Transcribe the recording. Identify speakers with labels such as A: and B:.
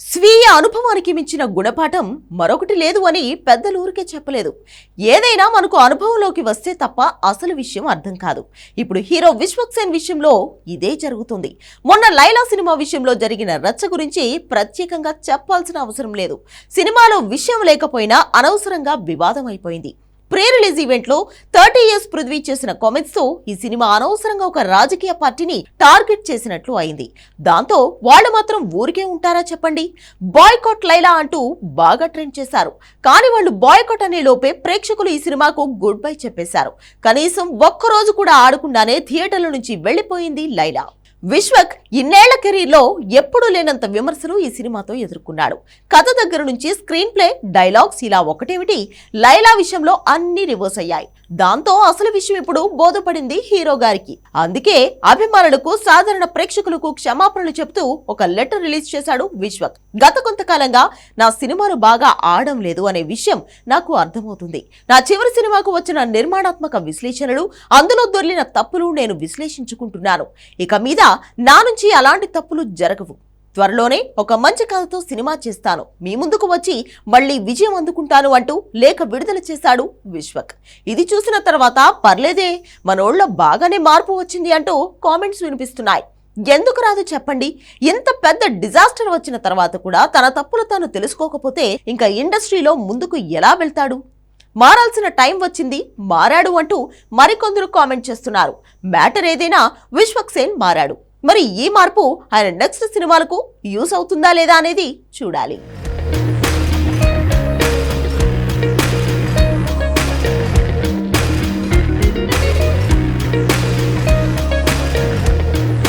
A: స్వీయ అనుభవానికి మించిన గుణపాఠం మరొకటి లేదు అని పెద్దలు ఊరికే చెప్పలేదు. ఏదైనా మనకు అనుభవంలోకి వస్తే తప్ప అసలు విషయం అర్థం కాదు. ఇప్పుడు హీరో విశ్వక్సేన్ విషయంలో ఇదే జరుగుతుంది. మొన్న లైలా సినిమా విషయంలో జరిగిన రచ్చ గురించి ప్రత్యేకంగా చెప్పాల్సిన అవసరం లేదు. సినిమాలో విషయం లేకపోయినా అనవసరంగా వివాదం అయిపోయింది. ప్రీ రిలీజ్ ఈవెంట్లో థర్టీ ఇయర్స్ పృథ్వీ చేసిన కామెంట్స్తో ఈ సినిమా అనవసరంగా ఒక రాజకీయ పార్టీని టార్గెట్ చేసినట్లు అయింది. దాంతో వాళ్ళు మాత్రం ఊరికే ఉంటారా చెప్పండి? బాయ్కాట్ లైలా అంటూ బాగా ట్రెండ్ చేశారు. కానీ వాళ్ళు బాయ్కాట్ అనే లోపే ప్రేక్షకులు ఈ సినిమాకు గుడ్ బై చెప్పేశారు. కనీసం ఒక్కరోజు కూడా ఆడకుండానే థియేటర్ల నుంచి వెళ్ళిపోయింది లైలా. విశ్వక్ ఇన్నేళ్ళ కెరీర్లో ఎప్పుడూ లేనంత విమర్శలు ఈ సినిమాతో ఎదుర్కొన్నాడు. కథ దగ్గర నుంచి స్క్రీన్ ప్లే డైలాగ్స్ ఇలా ఒకటేమిటి? లైలా విషయంలో అన్ని రివర్స్ అయ్యాయి. దాంతో అసలు విషయం ఇప్పుడు బోధపడింది హీరో గారికి. అందుకే అభిమానులకు సాధారణ ప్రేక్షకులకు క్షమాపణలు చెప్తూ ఒక లెటర్ రిలీజ్ చేశాడు విశ్వక్. గత కొంతకాలంగా నా సినిమాను బాగా ఆడడం లేదు అనే విషయం నాకు అర్థమవుతుంది. నా చివరి సినిమాకు వచ్చిన నిర్మాణాత్మక విశ్లేషణలు అందులో దొర్లిన తప్పులు నేను విశ్లేషించుకుంటున్నాను. ఇక మీద నా నుంచి అలాంటి తప్పులు జరగవు. త్వరలోనే ఒక మంచి కథతో సినిమా చేస్తాను. మీ ముందుకు వచ్చి మళ్ళీ విజయం అందుకుంటాను అంటూ లేఖ విడుదల చేశాడు విశ్వక్. ఇది చూసిన తర్వాత పర్లేదే మనోళ్ళ బాగానే మార్పు వచ్చింది అంటూ కామెంట్స్ వినిపిస్తున్నాయి. ఎందుకు రాదు చెప్పండి? ఇంత పెద్ద డిజాస్టర్ వచ్చిన తర్వాత కూడా తన తప్పులు తాను తెలుసుకోకపోతే ఇంకా ఇండస్ట్రీలో ముందుకు ఎలా వెళ్తాడు? మారాల్సిన టైం వచ్చింది మారాడు అంటూ మరికొందరు కామెంట్ చేస్తున్నారు. మ్యాటర్ ఏదైనా విశ్వక్ సేన్ మారాడు. మరి ఈ మార్పు ఆయన నెక్స్ట్ సినిమాలకు యూస్ అవుతుందా లేదా అనేది చూడాలి.